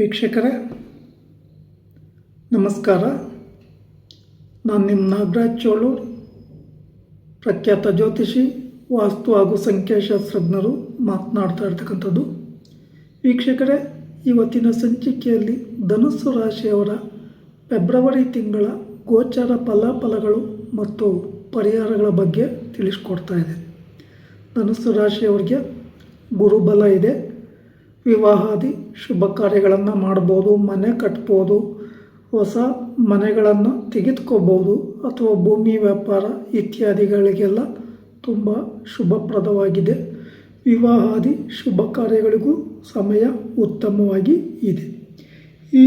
ವೀಕ್ಷಕರೇ, ನಮಸ್ಕಾರ. ನಾನು ನಿಮ್ಮ ನಾಗರಾಜ್ ಚೋಳೂರ್ ಪ್ರಖ್ಯಾತ ಜ್ಯೋತಿಷಿ, ವಾಸ್ತು ಹಾಗೂ ಸಂಖ್ಯಾಶಾಸ್ತ್ರಜ್ಞರು ಮಾತನಾಡ್ತಾ ಇರ್ತಕ್ಕಂಥದ್ದು. ವೀಕ್ಷಕರೇ, ಇವತ್ತಿನ ಸಂಚಿಕೆಯಲ್ಲಿ ಧನುಸ್ಸು ರಾಶಿಯವರ ಫೆಬ್ರವರಿ ತಿಂಗಳ ಗೋಚರ ಫಲಾಫಲಗಳು ಮತ್ತು ಪರಿಹಾರಗಳ ಬಗ್ಗೆ ತಿಳಿಸ್ಕೊಡ್ತಾ ಇದೆ. ಧನುಸ್ಸು ರಾಶಿಯವರಿಗೆ ಗುರುಬಲ ಇದೆ. ವಿವಾಹಾದಿ ಶುಭ ಕಾರ್ಯಗಳನ್ನು ಮಾಡ್ಬೋದು, ಮನೆ ಕಟ್ಬೋದು, ಹೊಸ ಮನೆಗಳನ್ನು ತೆಗೆದುಕೋಬೋದು ಅಥವಾ ಭೂಮಿ ವ್ಯಾಪಾರ ಇತ್ಯಾದಿಗಳಿಗೆಲ್ಲ ತುಂಬ ಶುಭಪ್ರದವಾಗಿದೆ. ವಿವಾಹಾದಿ ಶುಭ ಕಾರ್ಯಗಳಿಗೂ ಸಮಯ ಉತ್ತಮವಾಗಿ ಇದೆ. ಈ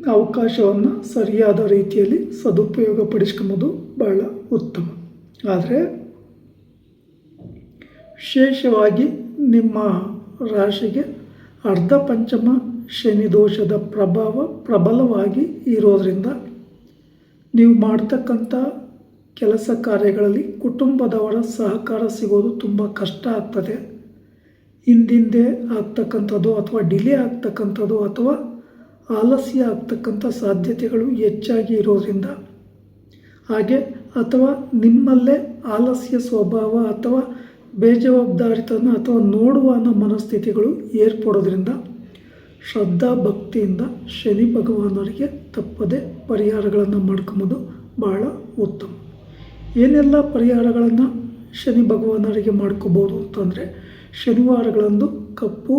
ಅವಕಾಶವನ್ನು ಸರಿಯಾದ ರೀತಿಯಲ್ಲಿ ಸದುಪಯೋಗ ಪಡಿಸ್ಕೊಂಬೋದು ಬಹಳ ಉತ್ತಮ. ಆದರೆ ವಿಶೇಷವಾಗಿ ನಿಮ್ಮ ರಾಶಿಗೆ ಅರ್ಧ ಪಂಚಮ ಶನಿ ದೋಷದ ಪ್ರಭಾವ ಪ್ರಬಲವಾಗಿ ಇರೋದರಿಂದ ನೀವು ಮಾಡ್ತಕ್ಕಂಥ ಕೆಲಸ ಕಾರ್ಯಗಳಲ್ಲಿ ಕುಟುಂಬದವರ ಸಹಕಾರ ಸಿಗೋದು ತುಂಬ ಕಷ್ಟ ಆಗ್ತದೆ. ಹಿಂದಿಂದೆ ಆಗ್ತಕ್ಕಂಥದ್ದು ಅಥವಾ ಡಿಲೇ ಆಗ್ತಕ್ಕಂಥದ್ದು ಅಥವಾ ಆಲಸ್ಯ ಆಗ್ತಕ್ಕಂಥ ಸಾಧ್ಯತೆಗಳು ಹೆಚ್ಚಾಗಿ ಇರೋದರಿಂದ ಹಾಗೆ ಅಥವಾ ನಿಮ್ಮಲ್ಲೇ ಆಲಸ್ಯ ಸ್ವಭಾವ ಅಥವಾ ಬೇಜವಾಬ್ದಾರಿತನ ಅಥವಾ ನೋಡುವ ಅನ್ನೋ ಮನಸ್ಥಿತಿಗಳು ಏರ್ಪಡೋದ್ರಿಂದ ಶ್ರದ್ಧಾ ಭಕ್ತಿಯಿಂದ ಶನಿ ಭಗವಾನರಿಗೆ ತಪ್ಪದೆ ಪರಿಹಾರಗಳನ್ನು ಮಾಡ್ಕೊಂಬೋದು ಬಹಳ ಉತ್ತಮ. ಏನೆಲ್ಲ ಪರಿಹಾರಗಳನ್ನು ಶನಿ ಭಗವಾನರಿಗೆ ಮಾಡ್ಕೋಬೋದು ಅಂತಂದರೆ ಶನಿವಾರಗಳಂದು ಕಪ್ಪು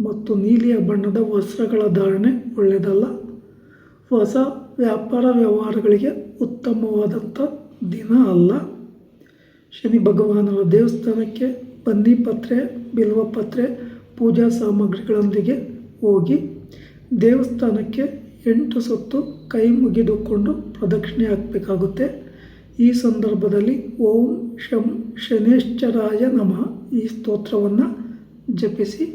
ಮತ್ತು ನೀಲಿಯ ಬಣ್ಣದ ವಸ್ತ್ರಗಳ ಧಾರಣೆ ಒಳ್ಳೆಯದಲ್ಲ. ಹೊಸ ವ್ಯಾಪಾರ ವ್ಯವಹಾರಗಳಿಗೆ ಉತ್ತಮವಾದಂಥ ದಿನ ಅಲ್ಲ. ಶನಿ ಭಗವಾನರ ದೇವಸ್ಥಾನಕ್ಕೆ ಬನ್ನಿ ಪತ್ರೆ, ಬಿಲ್ವ ಪತ್ರೆ, ಪೂಜಾ ಸಾಮಗ್ರಿಗಳೊಂದಿಗೆ ಹೋಗಿ ದೇವಸ್ಥಾನಕ್ಕೆ ಎಂಟು ಸುತ್ತು ಕೈ ಮುಗಿದುಕೊಂಡು ಪ್ರದಕ್ಷಿಣೆ ಹಾಕಬೇಕಾಗುತ್ತೆ. ಈ ಸಂದರ್ಭದಲ್ಲಿ ಓಂ ಶಂ ಶನೇಶ್ವರಾಯ ನಮಃ ಈ ಸ್ತೋತ್ರವನ್ನು ಜಪಿಸಿ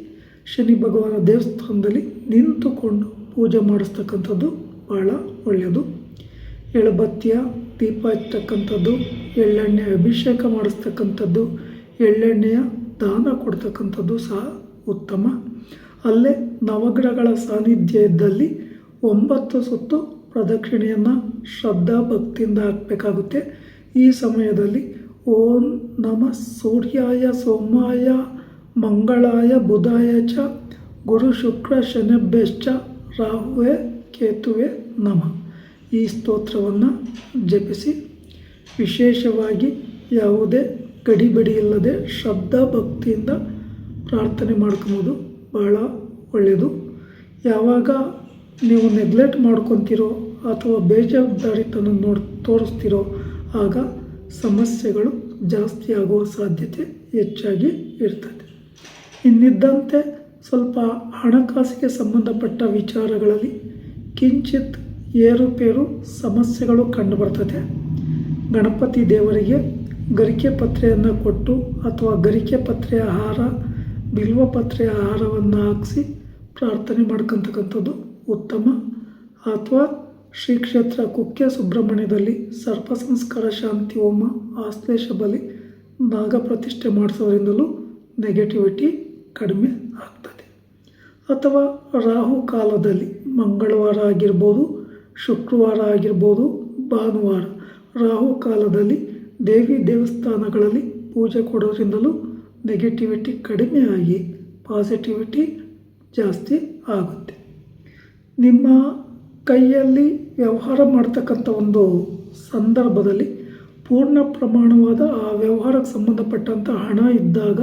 ಶನಿ ಭಗವಾನ ದೇವಸ್ಥಾನದಲ್ಲಿ ನಿಂತುಕೊಂಡು ಪೂಜೆ ಮಾಡಿಸ್ತಕ್ಕಂಥದ್ದು ಭಾಳ ಒಳ್ಳೆಯದು. ಎಳಬತ್ತಿಯ ದೀಪ ಹಚ್ಚತಕ್ಕಂಥದ್ದು ಎಳ್ಳೆಣ್ಣೆ ಅಭಿಷೇಕ ಮಾಡಿಸ್ತಕ್ಕಂಥದ್ದು, ಎಳ್ಳೆಣ್ಣೆಯ ದಾನ ಕೊಡ್ತಕ್ಕಂಥದ್ದು ಸಹ ಉತ್ತಮ. ಅಲ್ಲೇ ನವಗ್ರಹಗಳ ಸಾನ್ನಿಧ್ಯ ಇದ್ದಲ್ಲಿ ಒಂಬತ್ತು ಸುತ್ತು ಪ್ರದಕ್ಷಿಣೆಯನ್ನು ಶ್ರದ್ಧಾ ಭಕ್ತಿಯಿಂದ ಹಾಕಬೇಕಾಗುತ್ತೆ. ಈ ಸಮಯದಲ್ಲಿ ಓಂ ನಮ ಸೂರ್ಯಾಯ, ಸೋಮಾಯ, ಮಂಗಳಾಯ, ಬುಧಾಯ ಚ, ಗುರು ಶುಕ್ರ ಶನಿಭ್ಯಶ್ಚ ರಾಹುವೆ, ಕೇತುವೆ ನಮ. ಈ ಸ್ತೋತ್ರವನ್ನು ಜಪಿಸಿ. ವಿಶೇಷವಾಗಿ ಯಾವುದೇ ಗಡಿಬಿಡಿ ಇಲ್ಲದೆ ಶಬ್ದ ಭಕ್ತಿಯಿಂದ ಪ್ರಾರ್ಥನೆ ಮಾಡ್ಕೊಬೋದು. ಬಹಳ ಒಳ್ಳೆಯದು. ಯಾವಾಗ ನೀವು ನೆಗ್ಲೆಕ್ಟ್ ಮಾಡ್ಕೊತಿರೋ ಅಥವಾ ಬೇಜವಾಬ್ದಾರಿತನ ನೋಡಿ ತೋರಿಸ್ತಿರೋ, ಆಗ ಸಮಸ್ಯೆಗಳು ಜಾಸ್ತಿ ಆಗುವ ಸಾಧ್ಯತೆ ಹೆಚ್ಚಾಗಿ ಇರ್ತದೆ. ಇನ್ನಿದ್ದಂತೆ ಸ್ವಲ್ಪ ಹಣಕಾಸಿಗೆ ಸಂಬಂಧಪಟ್ಟ ವಿಚಾರಗಳಲ್ಲಿ ಕಿಂಚಿತ್ ಏರುಪೇರು ಸಮಸ್ಯೆಗಳು ಕಂಡುಬರ್ತದೆ. ಗಣಪತಿ ದೇವರಿಗೆ ಗರಿಕೆ ಪತ್ರೆಯನ್ನು ಕೊಟ್ಟು ಅಥವಾ ಗರಿಕೆ ಪತ್ರೆಯ ಆಹಾರ ಬಿಲ್ವ ಪತ್ರೆಯ ಆಹಾರವನ್ನು ಹಾಕಿಸಿ ಪ್ರಾರ್ಥನೆ ಮಾಡ್ಕೊತಕ್ಕಂಥದ್ದು ಉತ್ತಮ. ಅಥವಾ ಶ್ರೀ ಕ್ಷೇತ್ರ ಕುಕ್ಕೆ ಸುಬ್ರಹ್ಮಣ್ಯದಲ್ಲಿ ಸರ್ಪ ಸಂಸ್ಕಾರ ಶಾಂತಿ ಹೋಮ ಆಶ್ಲೇಷ ಬಲಿ ನಾಗ ಪ್ರತಿಷ್ಠೆ ಮಾಡಿಸೋದ್ರಿಂದಲೂ ನೆಗೆಟಿವಿಟಿ ಕಡಿಮೆ ಆಗ್ತದೆ. ಅಥವಾ ರಾಹು ಕಾಲದಲ್ಲಿ ಮಂಗಳವಾರ ಆಗಿರ್ಬೋದು ಶುಕ್ರವಾರ ಆಗಿರ್ಬೋದು ಭಾನುವಾರ, ರಾಹು ಕಾಲದಲ್ಲಿ ದೇವಿ ದೇವಸ್ಥಾನಗಳಲ್ಲಿ ಪೂಜೆ ಕೊಡೋದ್ರಿಂದಲೂ ನೆಗೆಟಿವಿಟಿ ಕಡಿಮೆ ಆಗಿ ಪಾಸಿಟಿವಿಟಿ ಜಾಸ್ತಿ ಆಗುತ್ತೆ. ನಿಮ್ಮ ಕೈಯಲ್ಲಿ ವ್ಯವಹಾರ ಮಾಡ್ತಕ್ಕಂಥ ಒಂದು ಸಂದರ್ಭದಲ್ಲಿ ಪೂರ್ಣ ಪ್ರಮಾಣವಾದ ಆ ವ್ಯವಹಾರಕ್ಕೆ ಸಂಬಂಧಪಟ್ಟಂಥ ಹಣ ಇದ್ದಾಗ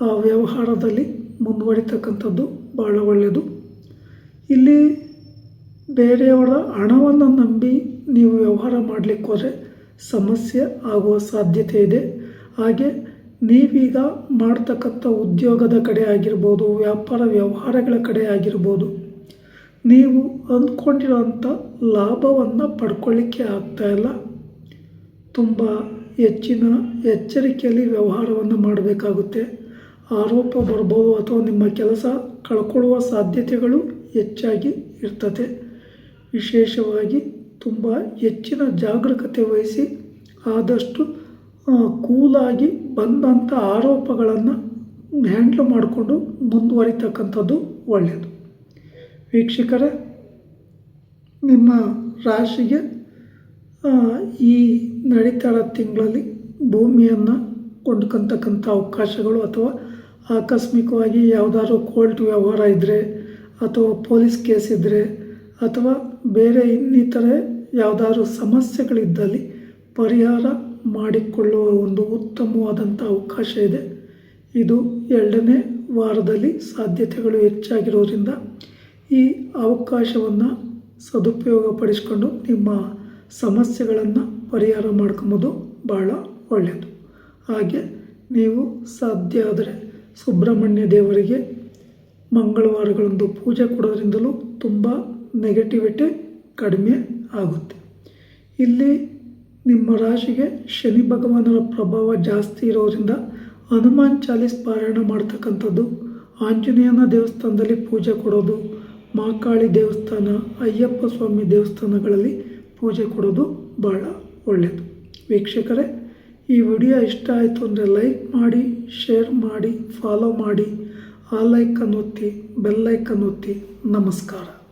ಆ ವ್ಯವಹಾರದಲ್ಲಿ ಮುಂದುವರಿತಕ್ಕಂಥದ್ದು ಭಾಳ ಒಳ್ಳೆಯದು. ಇಲ್ಲಿ ಬೇರೆಯವರ ಹಣವನ್ನು ನಂಬಿ ನೀವು ವ್ಯವಹಾರ ಮಾಡಲಿಕ್ಕೆ ಹೋದರೆ ಸಮಸ್ಯೆ ಆಗುವ ಸಾಧ್ಯತೆ ಇದೆ. ಹಾಗೆ ನೀವೀಗ ಮಾಡ್ತಕ್ಕಂಥ ಉದ್ಯೋಗದ ಕಡೆ ಆಗಿರ್ಬೋದು, ವ್ಯಾಪಾರ ವ್ಯವಹಾರಗಳ ಕಡೆ ಆಗಿರ್ಬೋದು, ನೀವು ಅಂದ್ಕೊಂಡಿರೋಂಥ ಲಾಭವನ್ನು ಪಡ್ಕೊಳ್ಳಿಕ್ಕೆ ಆಗ್ತಾಯಿಲ್ಲ ತುಂಬ ಹೆಚ್ಚಿನ ಎಚ್ಚರಿಕೆಯಲ್ಲಿ ವ್ಯವಹಾರವನ್ನು ಮಾಡಬೇಕಾಗುತ್ತೆ. ಆರೋಪ ಬರ್ಬೋದು ಅಥವಾ ನಿಮ್ಮ ಕೆಲಸ ಕಳ್ಕೊಳ್ಳುವ ಸಾಧ್ಯತೆಗಳು ಹೆಚ್ಚಾಗಿ ಇರ್ತದೆ. ವಿಶೇಷವಾಗಿ ತುಂಬ ಹೆಚ್ಚಿನ ಜಾಗರೂಕತೆ ವಹಿಸಿ ಆದಷ್ಟು ಕೂಲಾಗಿ ಬಂದಂಥ ಆರೋಪಗಳನ್ನು ಹ್ಯಾಂಡ್ಲ್ ಮಾಡಿಕೊಂಡು ಮುಂದುವರಿತಕ್ಕಂಥದ್ದು ಒಳ್ಳೆಯದು. ವೀಕ್ಷಕರೇ, ನಿಮ್ಮ ರಾಶಿಗೆ ಈ ನಡೀತಾ ತಿಂಗಳಲ್ಲಿ ಭೂಮಿಯನ್ನು ಕೊಂಡ್ಕೊತಕ್ಕಂಥ ಅವಕಾಶಗಳು ಅಥವಾ ಆಕಸ್ಮಿಕವಾಗಿ ಯಾವುದಾದ್ರು ಕೋರ್ಟ್ ವ್ಯವಹಾರ ಇದ್ದರೆ ಅಥವಾ ಪೊಲೀಸ್ ಕೇಸ್ ಇದ್ದರೆ ಅಥವಾ ಬೇರೆ ಇನ್ನಿತರೆ ಯಾವುದಾದ್ರು ಸಮಸ್ಯೆಗಳಿದ್ದಲ್ಲಿ ಪರಿಹಾರ ಮಾಡಿಕೊಳ್ಳುವ ಒಂದು ಉತ್ತಮವಾದಂಥ ಅವಕಾಶ ಇದೆ. ಇದು ಎರಡನೇ ವಾರದಲ್ಲಿ ಸಾಧ್ಯತೆಗಳು ಹೆಚ್ಚಾಗಿರೋದ್ರಿಂದ ಈ ಅವಕಾಶವನ್ನು ಸದುಪಯೋಗಪಡಿಸಿಕೊಂಡು ನಿಮ್ಮ ಸಮಸ್ಯೆಗಳನ್ನು ಪರಿಹಾರ ಮಾಡ್ಕೊಂಬೋದು ಭಾಳ ಒಳ್ಳೆಯದು. ಹಾಗೆ ನೀವು ಸಾಧ್ಯ ಆದರೆ ಸುಬ್ರಹ್ಮಣ್ಯ ದೇವರಿಗೆ ಮಂಗಳವಾರಗಳಂದು ಪೂಜೆ ಕೊಡೋದ್ರಿಂದಲೂ ತುಂಬ ನೆಗೆಟಿವಿಟಿ ಕಡಿಮೆ ಆಗುತ್ತೆ. ಇಲ್ಲಿ ನಿಮ್ಮ ರಾಶಿಗೆ ಶನಿ ಭಗವಾನರ ಪ್ರಭಾವ ಜಾಸ್ತಿ ಇರೋದ್ರಿಂದ ಹನುಮಾನ್ ಚಾಲೀಸ್ ಪಾರಾಯಣ ಮಾಡ್ತಕ್ಕಂಥದ್ದು ಆಂಜನೇಯನ ದೇವಸ್ಥಾನದಲ್ಲಿ ಪೂಜೆ ಕೊಡೋದು ಮಹಾಕಾಳಿ ದೇವಸ್ಥಾನ, ಅಯ್ಯಪ್ಪ ಸ್ವಾಮಿ ದೇವಸ್ಥಾನಗಳಲ್ಲಿ ಪೂಜೆ ಕೊಡೋದು ಭಾಳ ಒಳ್ಳೆಯದು ವೀಕ್ಷಕರೇ, ಈ ವಿಡಿಯೋ ಇಷ್ಟ ಆಯಿತು ಅಂದರೆ ಲೈಕ್ ಮಾಡಿ, ಶೇರ್ ಮಾಡಿ, ಫಾಲೋ ಮಾಡಿ, ಆ ಲೈಕನ್ನು ಒತ್ತಿ ಬೆಲ್ಲೈಕನ್ನು ಒತ್ತಿ. ನಮಸ್ಕಾರ.